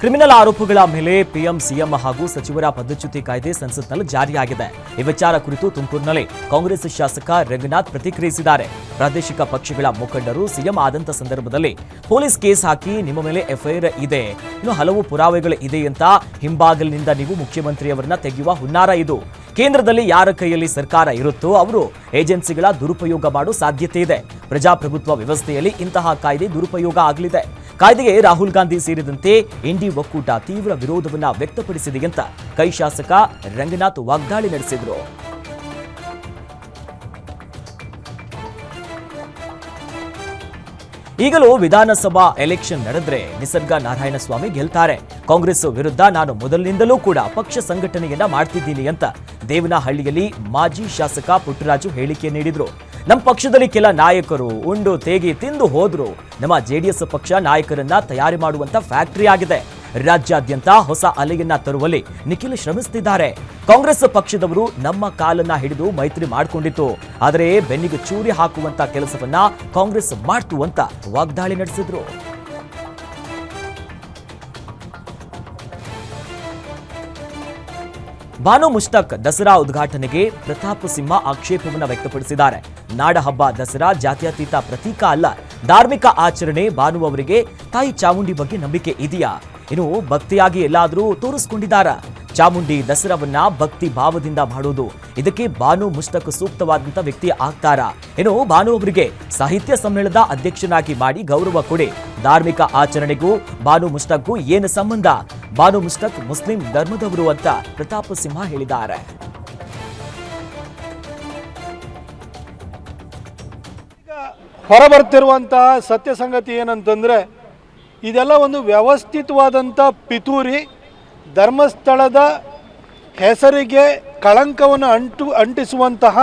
Criminal ಆರೋಪಗಳ ಮೇಲೆ PM, CM ಹಾಗೂ ಸಚಿವರ ಪದಚ್ಯುತಿ ಕಾಯ್ದೆ ಸಂಸತ್ನಲ್ಲಿ ಜಾರಿಯಾಗಿದೆ. ಈ ವಿಚಾರ ಕುರಿತು ತುಮಕೂರಿನಲ್ಲಿ ಕಾಂಗ್ರೆಸ್ ಶಾಸಕ ರಂಗನಾಥ್ ಪ್ರತಿಕ್ರಿಯಿಸಿದ್ದಾರೆ. ಪ್ರಾದೇಶಿಕ ಪಕ್ಷಗಳ ಮುಖಂಡರು ಸಿಎಂ ಆದಂತ ಸಂದರ್ಭದಲ್ಲಿ ಪೊಲೀಸ್ ಕೇಸ್ ಹಾಕಿ ನಿಮ್ಮ ಮೇಲೆ ಎಫ್ಐಆರ್ ಇದೆ. ಇನ್ನು ಹಲವು ಪುರಾವೆಗಳು ಇದೆ ಅಂತ ಹಿಂಬಾಗಲಿನಿಂದ ನೀವು ಮುಖ್ಯಮಂತ್ರಿಯವರನ್ನ ತೆಗೆಯುವ ಹುನ್ನಾರ ಇದು. ಕೇಂದ್ರದಲ್ಲಿ ಯಾರ ಕೈಯಲ್ಲಿ ಸರ್ಕಾರ ಇರುತ್ತೋ ಅವರು ಏಜೆನ್ಸಿಗಳ ದುರುಪಯೋಗ ಮಾಡೋ ಸಾಧ್ಯತೆ ಇದೆ. ಪ್ರಜಾಪ್ರಭುತ್ವ ವ್ಯವಸ್ಥೆಯಲ್ಲಿ ಇಂತಹ ಕಾಯ್ದೆ ದುರುಪಯೋಗ ಆಗಲಿದೆ. ಕಾಯ್ದೆಗೆ ರಾಹುಲ್ ಗಾಂಧಿ ಸೇರಿದಂತೆ ಎನ್ಡಿ ಒಕ್ಕೂಟ ತೀವ್ರ ವಿರೋಧವನ್ನ ವ್ಯಕ್ತಪಡಿಸಿದೆ ಅಂತ ಕೈ ಶಾಸಕ ರಂಗನಾಥ್ ವಾಗ್ದಾಳಿ ನಡೆಸಿದರು. ಈಗಲೂ ವಿಧಾನಸಭಾ ಎಲೆಕ್ಷನ್ ನಡೆದ್ರೆ ನಿಸರ್ಗ ನಾರಾಯಣಸ್ವಾಮಿ ಗೆಲ್ತಾರೆ. ಕಾಂಗ್ರೆಸ್ ವಿರುದ್ಧ ನಾನು ಮೊದಲಿನಿಂದಲೂ ಕೂಡ ಪಕ್ಷ ಸಂಘಟನೆಯನ್ನ ಮಾಡ್ತಿದ್ದೀನಿ ಅಂತ ದೇವನಹಳ್ಳಿಯಲ್ಲಿ ಮಾಜಿ ಶಾಸಕ ಪುಟ್ಟರಾಜು ಹೇಳಿಕೆ ನೀಡಿದ್ರು. ನಮ್ಮ ಪಕ್ಷದಲ್ಲಿ ಕೆಲ ನಾಯಕರು ಉಂಡು ತೇಗಿ ತಿಂದು ಹೋದ್ರು. ನಮ್ಮ ಜೆಡಿಎಸ್ ಪಕ್ಷ ನಾಯಕರನ್ನ ತಯಾರಿ ಮಾಡುವಂತ ಫ್ಯಾಕ್ಟರಿ ಆಗಿದೆ. ರಾಜ್ಯಾದ್ಯಂತ ಹೊಸ ಅಲೆಯನ್ನ ತರುವಲ್ಲಿ ನಿಖಿಲ್ ಶ್ರಮಿಸುತ್ತಿದ್ದಾರೆ ಕಾಂಗ್ರೆಸ್ ಪಕ್ಷದವರು ನಮ್ಮ ಕಾಲನ್ನ ಹಿಡಿದು ಮೈತ್ರಿ ಮಾಡಿಕೊಂಡಿತ್ತು. ಆದರೆ ಬೆನ್ನಿಗೆ ಚೂರಿ ಹಾಕುವಂತ ಕೆಲಸವನ್ನ ಕಾಂಗ್ರೆಸ್ ಮಾಡ್ತು ಅಂತ ವಾಗ್ದಾಳಿ ನಡೆಸಿದ್ರು. ಬಾನು ಮುಷ್ತಾಕ್ ದಸರಾ ಉದ್ಘಾಟನೆಗೆ ಪ್ರತಾಪ್ ಸಿಂಹ ಆಕ್ಷೇಪವನ್ನು ವ್ಯಕ್ತಪಡಿಸಿದ್ದಾರೆ. ನಾಡ ಹಬ್ಬ ದಸರಾ ಜಾತ್ಯತೀತ ಪ್ರತೀಕ ಅಲ್ಲ, ಧಾರ್ಮಿಕ ಆಚರಣೆ ಬಾನು ಅವರಿಗೆ ತಾಯಿ ಚಾಮುಂಡಿ ಬಗ್ಗೆ ನಂಬಿಕೆ ಇದೆಯಾ? ಇನ್ನು ಭಕ್ತಿಯಾಗಿ ಎಲ್ಲಾದರೂ ತೋರಿಸ್ಕೊಂಡಿದ್ದಾರಾ? ಚಾಮುಂಡಿ ದಸರಾವನ್ನ ಭಕ್ತಿ ಭಾವದಿಂದ ಮಾಡೋದು ಇದಕ್ಕೆ ಬಾನು ಮುಸ್ತಕ್ ಸೂಕ್ತವಾದಂತ ವ್ಯಕ್ತಿ ಆಗ್ತಾರ. ಇನ್ನು ಬಾನು ಅವರಿಗೆ ಸಾಹಿತ್ಯ ಸಮ್ಮೇಳನದ ಅಧ್ಯಕ್ಷನಾಗಿ ಮಾಡಿ ಗೌರವ ಕೊಡಿ. ಧಾರ್ಮಿಕ ಆಚರಣೆಗೂ ಬಾನು ಮುಸ್ತಕ್ಗೂ ಏನು ಸಂಬಂಧ? ಬಾನು ಮುಸ್ತಕ್ ಮುಸ್ಲಿಂ ಧರ್ಮದವರು ಅಂತ ಪ್ರತಾಪ್ ಸಿಂಹ ಹೇಳಿದ್ದಾರೆ. ಹೊರಬರ್ತಿರುವಂತಹ ಸತ್ಯ ಸಂಗತಿ ಏನಂತಂದ್ರೆ, ಇದೆಲ್ಲ ಒಂದು ವ್ಯವಸ್ಥಿತವಾದಂಥ ಪಿತೂರಿ ಧರ್ಮಸ್ಥಳದ ಹೆಸರಿಗೆ ಕಳಂಕವನ್ನು ಅಂಟು, ಅಂಟಿಸುವಂತಹ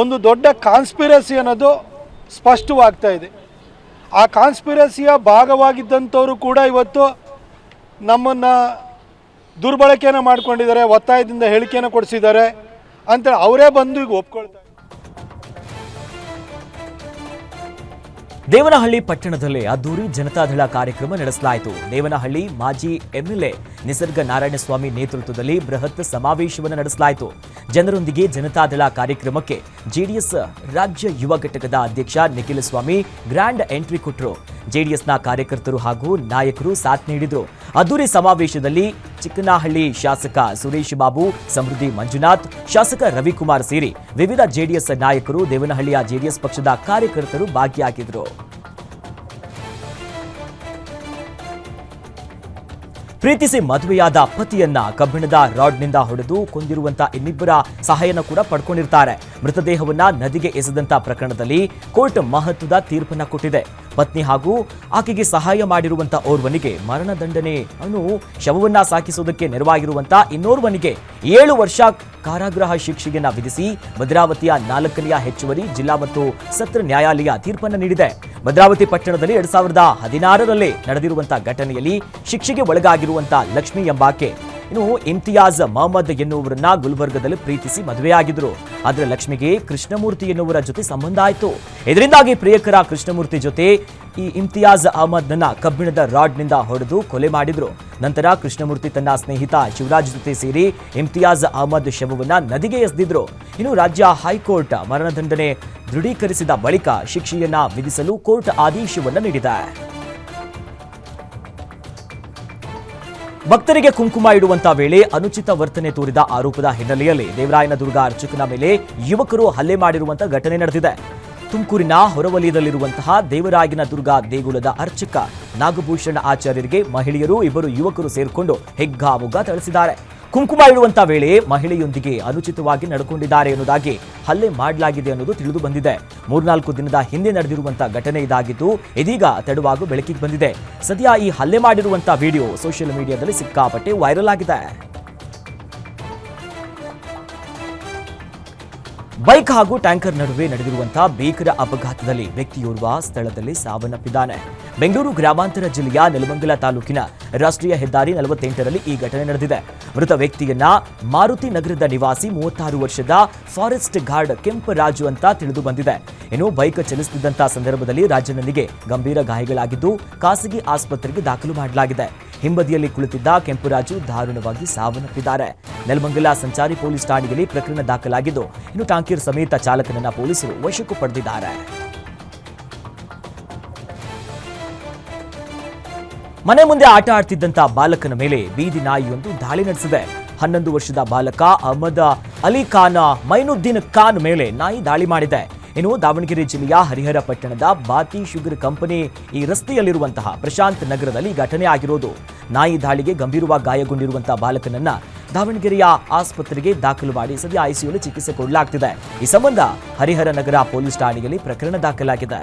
ಒಂದು ದೊಡ್ಡ ಕಾನ್ಸ್ಪಿರಸಿ ಅನ್ನೋದು ಸ್ಪಷ್ಟವಾಗ್ತಾ ಇದೆ. ಆ ಕಾನ್ಸ್ಪಿರಸಿಯ ಭಾಗವಾಗಿದ್ದಂಥವರು ಕೂಡ ಇವತ್ತು ನಮ್ಮನ್ನು ದುರ್ಬಳಕೆಯನ್ನು ಮಾಡ್ಕೊಂಡಿದ್ದಾರೆ, ಒತ್ತಾಯದಿಂದ ಹೇಳಿಕೆಯನ್ನು ಕೊಡಿಸಿದ್ದಾರೆ ಅಂತೇಳಿ ಅವರೇ ಬಂದು ಈಗ ಒಪ್ಕೊಳ್ತಾರೆ ದೇವನಹಳ್ಳಿ ಪಟ್ಟಣದಲ್ಲಿ ಅದ್ದೂರಿ ಜನತಾದಳ ಕಾರ್ಯಕ್ರಮ ನಡೆಸಲಾಯಿತು. ದೇವನಹಳ್ಳಿ ಮಾಜಿ ಎಂಎಲ್ಎ ನಿಸರ್ಗ ನಾರಾಯಣಸ್ವಾಮಿ ನೇತೃತ್ವದಲ್ಲಿ ಬೃಹತ್ ಸಮಾವೇಶವನ್ನು ನಡೆಸಲಾಯಿತು. ಜನರೊಂದಿಗೆ ಜನತಾದಳ ಕಾರ್ಯಕ್ರಮಕ್ಕೆ ಜೆಡಿಎಸ್ ರಾಜ್ಯ ಯುವ ಘಟಕದ ಅಧ್ಯಕ್ಷ ನಿಖಿಲ್ ಸ್ವಾಮಿ ಗ್ರ್ಯಾಂಡ್ ಎಂಟ್ರಿ ಕೊಟ್ಟರು ಜೆಡಿಎಸ್ನ ಕಾರ್ಯಕರ್ತರು ಹಾಗೂ ನಾಯಕರು ಸಾಥ್ ನೀಡಿದರು. ಅದ್ದೂರಿ ಸಮಾವೇಶದಲ್ಲಿ ಚಿಕ್ಕನಹಳ್ಳಿ ಶಾಸಕ ಸುರೇಶ್ ಬಾಬು, ಸಮೃದ್ಧಿ ಮಂಜುನಾಥ್, ಶಾಸಕ ರವಿಕುಮಾರ್ ಸೇರಿ ವಿವಿಧ ಜೆಡಿಎಸ್ ನಾಯಕರು ದೇವನಹಳ್ಳಿಯ ಜೆಡಿಎಸ್ ಪಕ್ಷದ ಕಾರ್ಯಕರ್ತರು ಭಾಗಿಯಾಗಿದ್ದರು. ಪ್ರೀತಿಸಿ ಮದುವೆಯಾದ ಪತಿಯನ್ನ ಕಬ್ಬಿಣದ ರಾಡ್ನಿಂದ ಹೊಡೆದು ಕೊಂದಿರುವಂತ ಇನ್ನಿಬ್ಬರ ಸಹಾಯನ ಕೂಡ ಪಡ್ಕೊಂಡಿರ್ತಾರೆ. ಮೃತದೇಹವನ್ನ ನದಿಗೆ ಎಸೆದಂತ ಪ್ರಕರಣದಲ್ಲಿ ಕೋರ್ಟ್ ಮಹತ್ವದ ತೀರ್ಪನ್ನ ಕೊಟ್ಟಿದೆ. ಪತ್ನಿ ಹಾಗೂ ಆಕೆಗೆ ಸಹಾಯ ಮಾಡಿರುವಂತ ಓರ್ವನಿಗೆ ಮರಣದಂಡನೆ ಅನ್ನು ಶವವನ್ನ ಸಾಕಿಸುವುದಕ್ಕೆ ನೆರವಾಗಿರುವಂತ ಇನ್ನೋರ್ವನಿಗೆ ಏಳು ವರ್ಷ ಕಾರಾಗೃಹ ಶಿಕ್ಷೆಯನ್ನ ವಿಧಿಸಿ ಭದ್ರಾವತಿಯ ನಾಲ್ಕನೆಯ ಹೆಚ್ಚುವರಿ ಜಿಲ್ಲಾ ಮತ್ತು ಸತ್ರ ನ್ಯಾಯಾಲಯ ತೀರ್ಪನ್ನು ನೀಡಿದೆ. ಭದ್ರಾವತಿ ಪಟ್ಟಣದಲ್ಲಿ ಎರಡ್ ಸಾವಿರದ ಹದಿನಾರರಲ್ಲಿ ನಡೆದಿರುವಂತಹ ಘಟನೆಯಲ್ಲಿ ಶಿಕ್ಷೆಗೆ ಒಳಗಾಗಿರುವಂತಹ ಲಕ್ಷ್ಮಿ ಎಂಬಾಕೆ ಇನ್ನು ಇಮ್ತಿಯಾಜ್ ಮಹಮ್ಮದ್ ಎನ್ನುವರನ್ನ ಗುಲ್ಬರ್ಗದಲ್ಲಿ ಪ್ರೀತಿಸಿ ಮದುವೆಯಾಗಿದ್ರು ಆದರೆ ಲಕ್ಷ್ಮಿಗೆ ಕೃಷ್ಣಮೂರ್ತಿ ಎನ್ನುವರ ಜೊತೆ ಸಂಬಂಧ ಆಯಿತು. ಇದರಿಂದಾಗಿ ಪ್ರಿಯಕರ ಕೃಷ್ಣಮೂರ್ತಿ ಜೊತೆ ಈ ಇಮ್ತಿಯಾಜ್ ಅಹಮದ್ನನ್ನ ಕಬ್ಬಿಣದ ರಾಡ್ನಿಂದ ಹೊಡೆದು ಕೊಲೆ ಮಾಡಿದ್ರು. ನಂತರ ಕೃಷ್ಣಮೂರ್ತಿ ತನ್ನ ಸ್ನೇಹಿತ ಶಿವರಾಜ್ ಜೊತೆ ಸೇರಿ ಇಮ್ತಿಯಾಜ್ ಅಹಮದ್ ಶವವನ್ನ ನದಿಗೆ ಎಸೆದಿದ್ರು. ಇನ್ನು ರಾಜ್ಯ ಹೈಕೋರ್ಟ್ ಮರಣದಂಡನೆ ದೃಢೀಕರಿಸಿದ ಬಳಿಕ ಶಿಕ್ಷೆಯನ್ನ ವಿಧಿಸಲು ಕೋರ್ಟ್ ಆದೇಶವನ್ನು ನೀಡಿದೆ. ಭಕ್ತರಿಗೆ ಕುಂಕುಮ ಇಡುವಂತ ವೇಳೆ ಅನುಚಿತ ವರ್ತನೆ ತೋರಿದ ಆರೋಪದ ಹಿನ್ನೆಲೆಯಲ್ಲಿ ದೇವರಾಯನದುರ್ಗ ಅರ್ಚಕನ ಮೇಲೆ ಯುವಕರು ಹಲ್ಲೆ ಮಾಡಿರುವಂತಹ ಘಟನೆ ನಡೆದಿದೆ. ತುಮಕೂರಿನ ಹೊರವಲಯದಲ್ಲಿರುವಂತಹ ದೇವರಾಯನ ದುರ್ಗ ದೇಗುಲದ ಅರ್ಚಕ ನಾಗಭೂಷಣ ಆಚಾರ್ಯರಿಗೆ ಮಹಿಳೆಯರು, ಇಬ್ಬರು ಯುವಕರು ಸೇರಿಕೊಂಡು ಹೆಗ್ಗಾಮುಗ್ಗ ಥಳಿಸಿದ್ದಾರೆ. ಕುಂಕುಮ ಇಡುವಂತ ವೇಳೆ ಮಹಿಳೆಯೊಂದಿಗೆ ಅನುಚಿತವಾಗಿ ನಡೆಕೊಂಡಿದ್ದಾರೆ ಎನ್ನುವುದಾಗಿ ಹಲ್ಲೆ ಮಾಡಲಾಗಿದೆ ಅನ್ನೋದು ತಿಳಿದು ಬಂದಿದೆ. ಮೂರ್ನಾಲ್ಕು ದಿನದ ಹಿಂದೆ ನಡೆದಿರುವಂತಹ ಘಟನೆ ಇದಾಗಿದ್ದು, ಇದೀಗ ತಡವಾಗೂ ಬೆಳಕಿಗೆ ಬಂದಿದೆ. ಸದ್ಯ ಈ ಹಲ್ಲೆ ಮಾಡಿರುವಂತಹ ವಿಡಿಯೋ ಸೋಷಿಯಲ್ ಮೀಡಿಯಾದಲ್ಲಿ ಸಿಕ್ಕಾಪಟ್ಟೆ ವೈರಲ್ ಆಗಿದೆ. ಬೈಕ್ ಹಾಗೂ ಟ್ಯಾಂಕರ್ ನಡುವೆ ನಡೆದಿರುವಂತಹ ಭೀಕರ ಅಪಘಾತದಲ್ಲಿ ವ್ಯಕ್ತಿಯೋರ್ವ ಸ್ಥಳದಲ್ಲಿ ಸಾವನ್ನಪ್ಪಿದ್ದಾನೆ. ಬೆಂಗಳೂರು ಗ್ರಾಮಾಂತರ ಜಿಲ್ಲೆಯ ನೆಲಮಂಗಲ ತಾಲೂಕಿನ ರಾಷ್ಟ್ರೀಯ ಹೆದ್ದಾರಿ ನಲವತ್ತೆಂಟರಲ್ಲಿ ಈ ಘಟನೆ ನಡೆದಿದೆ. ಮೃತ ವ್ಯಕ್ತಿಯನ್ನ ಮಾರುತಿ ನಗರದ ನಿವಾಸಿ ಮೂವತ್ತಾರು ವರ್ಷದ ಫಾರೆಸ್ಟ್ ಗಾರ್ಡ್ ಕೆಂಪರಾಜು ಅಂತ ತಿಳಿದು ಬಂದಿದೆ. ಇನ್ನು ಬೈಕ್ ಚಲಿಸುತ್ತಿದ್ದಂತಹ ಸಂದರ್ಭದಲ್ಲಿ ರಾಜನನಿಗೆ ಗಂಭೀರ ಗಾಯಗಳಾಗಿದ್ದು, ಖಾಸಗಿ ಆಸ್ಪತ್ರೆಗೆ ದಾಖಲು ಮಾಡಲಾಗಿದೆ. ಹಿಂಬದಿಯಲ್ಲಿ ಕುಳಿತಿದ್ದ ಕೆಂಪುರಾಜು ದಾರುಣವಾಗಿ ಸಾವನ್ನಪ್ಪಿದ್ದಾರೆ. ನೆಲಮಂಗಲ ಸಂಚಾರಿ ಪೊಲೀಸ್ ಠಾಣೆಯಲ್ಲಿ ಪ್ರಕರಣ ದಾಖಲಾಗಿದ್ದು, ಇನ್ನು ಟಾಂಕಿರ್ ಸಮೇತ ಚಾಲಕನನ್ನ ಪೊಲೀಸರು ವಶಕ್ಕೆ ಪಡೆದಿದ್ದಾರೆ. ಮನೆ ಮುಂದೆ ಆಟ ಆಡ್ತಿದ್ದಂತ ಬಾಲಕನ ಮೇಲೆ ಬೀದಿ ನಾಯಿಯೊಂದು ದಾಳಿ ನಡೆಸಿದೆ. ಹನ್ನೊಂದು ವರ್ಷದ ಬಾಲಕ ಅಹಮದ್ ಅಲಿ ಖಾನ್, ಮೈನುದ್ದೀನ್ ಖಾನ್ ಮೇಲೆ ನಾಯಿ ದಾಳಿ ಮಾಡಿದೆ. ಇನ್ನು ದಾವಣಗೆರೆ ಜಿಲ್ಲೆಯ ಹರಿಹರ ಪಟ್ಟಣದ ಬಾತಿ ಶುಗರ್ ಕಂಪನಿ ಈ ರಸ್ತೆಯಲ್ಲಿರುವಂತಹ ಪ್ರಶಾಂತ್ ನಗರದಲ್ಲಿ ಘಟನೆ ಆಗಿರೋದು. ನಾಯಿ ದಾಳಿಗೆ ಗಂಭೀರವಾಗಿ ಗಾಯಗೊಂಡಿರುವಂತಹ ಬಾಲಕನನ್ನ ದಾವಣಗೆರೆಯ ಆಸ್ಪತ್ರೆಗೆ ದಾಖಲು ಮಾಡಿ ಸದ್ಯ ಐಸಿಯುಲ್ಲಿ ಚಿಕಿತ್ಸೆ ಕೊಡಲಾಗ್ತಿದೆ. ಈ ಸಂಬಂಧ ಹರಿಹರ ನಗರ ಪೊಲೀಸ್ ಠಾಣೆಯಲ್ಲಿ ಪ್ರಕರಣ ದಾಖಲಾಗಿದೆ.